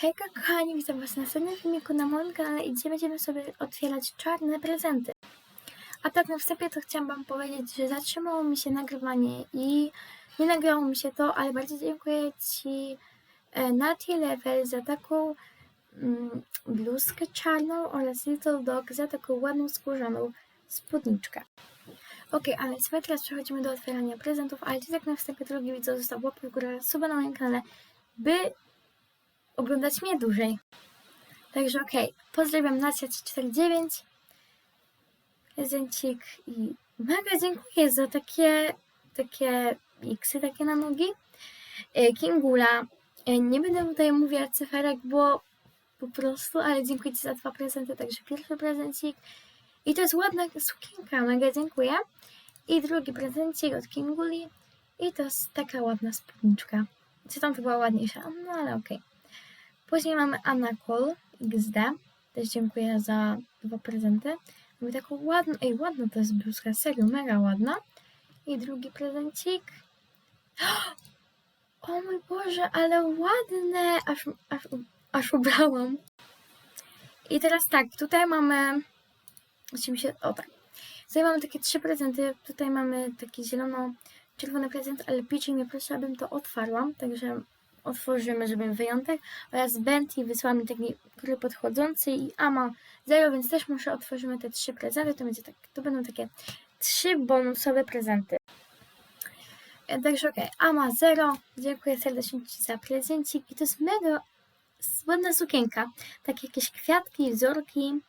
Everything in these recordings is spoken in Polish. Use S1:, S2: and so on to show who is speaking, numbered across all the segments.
S1: Hejka kochani, witam was na następnym filmiku na moim kanale i dzisiaj będziemy sobie otwierać czarne prezenty. A tak na wstępie to chciałam wam powiedzieć, że zatrzymało mi się nagrywanie i nie nagrało mi się to, ale bardzo dziękuję ci e, Nati Level za taką mm, bluzkę czarną oraz Little Dog za taką ładną skórzaną spódniczkę. Ok, ale sobie teraz przechodzimy do otwierania prezentów, ale tak na wstępie drogi widzą, został łapkę w górę, suba na moim kanale, by oglądać mnie dłużej. Także okej, pozdrawiam Nacia349, prezencik i mega dziękuję za takie, takie xy takie na nogi. E, Kingula, e, nie będę tutaj mówiła cyferek, bo po prostu, ale dziękuję Ci za dwa prezenty, także pierwszy prezencik i to jest ładna sukienka, mega dziękuję. I drugi prezencik od Kinguli i to jest taka ładna spódniczka. Co tam to była ładniejsza, no ale okej. Później mamy Anna Cole XD. Też dziękuję za dwa prezenty. Mamy taką ładną, ej ładna to jest bluzka, serio, mega ładna. I drugi prezencik. O mój Boże, ale ładne! Aż, aż, aż ubrałam. I teraz tak, tutaj mamy... Musimy się... O tak. Tutaj mamy takie trzy prezenty. Tutaj mamy taki zielono-czerwony prezent, ale Pichi mnie prosi, abym to otwarłam, także otworzymy, żeby wyjątek. Oraz Benty wysłała mi taki krój podchodzący i Ama zero, więc też muszę otworzymy te trzy prezenty. To, będzie tak, to będą takie trzy bonusowe prezenty. E, Także okej, Ama zero. Dziękuję serdecznie Ci za prezencik. I to jest mega ładna sukienka. Takie jakieś kwiatki, wzorki.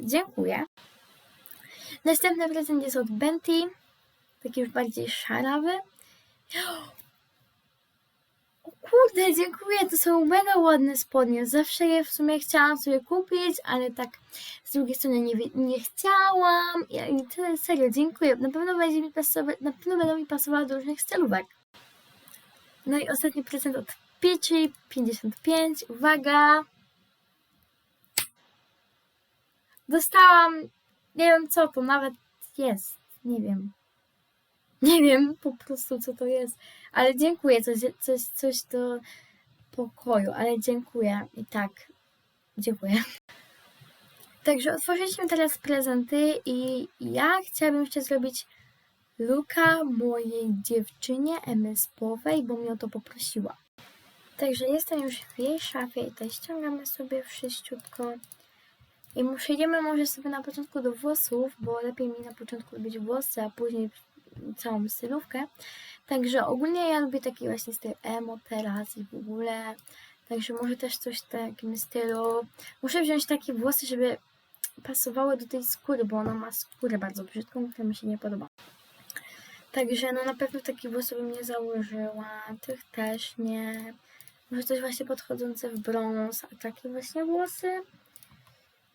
S1: Dziękuję. Następny prezent jest od Benty. Taki już bardziej szarawy. Kurde, dziękuję, to są mega ładne spodnie. Zawsze je w sumie chciałam sobie kupić, ale tak z drugiej strony nie, nie chciałam. I, i tyle, serio, dziękuję. Na pewno będzie mi pasować, na pewno będą mi pasowały do różnych stylówek. No i ostatni prezent od Peachy 55. Uwaga! Dostałam, nie wiem co to nawet jest, nie wiem. Nie wiem po prostu co to jest, ale dziękuję, coś, coś, coś do pokoju, ale dziękuję i tak, dziękuję. Także otworzyliśmy teraz prezenty i ja chciałabym jeszcze zrobić luka mojej dziewczynie MSP-owej, bo mnie o to poprosiła. Także jestem już w jej szafie i tutaj ściągamy sobie wszyściutko. I przejdziemy może sobie na początku do włosów, bo lepiej mi na początku robić włosy, a później całą stylówkę. Także ogólnie ja lubię taki właśnie styl emo teraz i w ogóle. Także może też coś w takim stylu. Muszę wziąć takie włosy, żeby pasowały do tej skóry, bo ona ma skórę bardzo brzydką, która mi się nie podoba. Także no na pewno takie włosy bym nie założyła, tych też nie. Może coś właśnie podchodzące w brąz, a takie właśnie włosy.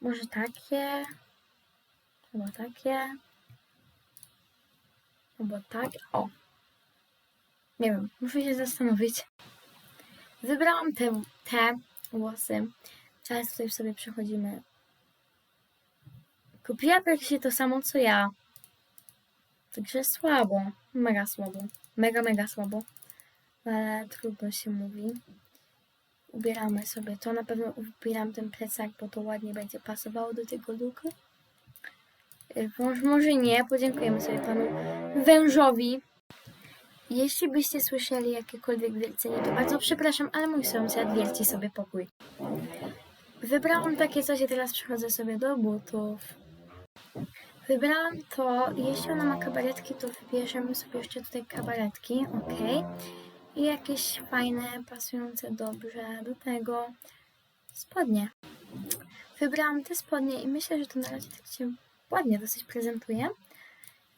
S1: Może takie. Albo takie. Albo tak. O. Nie wiem, muszę się zastanowić. Wybrałam te, te włosy. Teraz tutaj sobie przechodzimy. Kupiła praktycznie to samo co ja. Także słabo. Mega słabo. Mega, mega słabo. Ale trudno się mówi. Ubieramy sobie to. Na pewno ubieram ten plecak, bo to ładnie będzie pasowało do tego looku. Y, Może, nie, podziękujemy sobie panu wężowi. Jeśli byście słyszeli jakiekolwiek wiercenie, to bardzo przepraszam, ale mój sąsiad wierci sobie pokój. Wybrałam takie coś i teraz przechodzę sobie do butów. Wybrałam to, jeśli ona ma kabaretki, to wybierzemy sobie jeszcze tutaj kabaretki, ok. I jakieś fajne, pasujące dobrze do tego spodnie. Wybrałam te spodnie i myślę, że to na razie tak się ładnie dosyć prezentuje.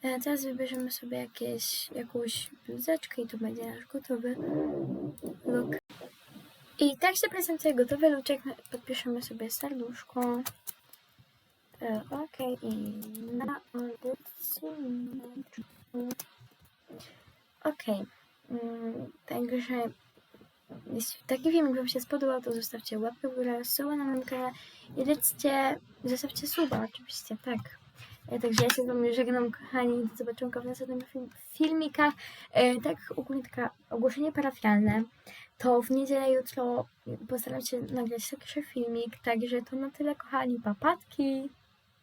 S1: Teraz wybierzemy sobie jakieś, jakąś bluzeczkę i to będzie nasz gotowy look. I tak się prezentuje gotowy luczek. Podpiszemy sobie serduszko. E, Okej, i na odcinku. Okej. Mm, Także jeśli taki film Wam się spodobał, to zostawcie łapkę w górę, suba na kanale i lećcie, zostawcie suba oczywiście, tak. E, Także ja się z wami żegnam, kochani. Do zobaczenia w następnych film, filmikach. E, tak, ogólnie taka ogłoszenie parafialne. To w niedzielę jutro postaram się nagrać taki filmik. Także to na tyle, kochani. Papatki.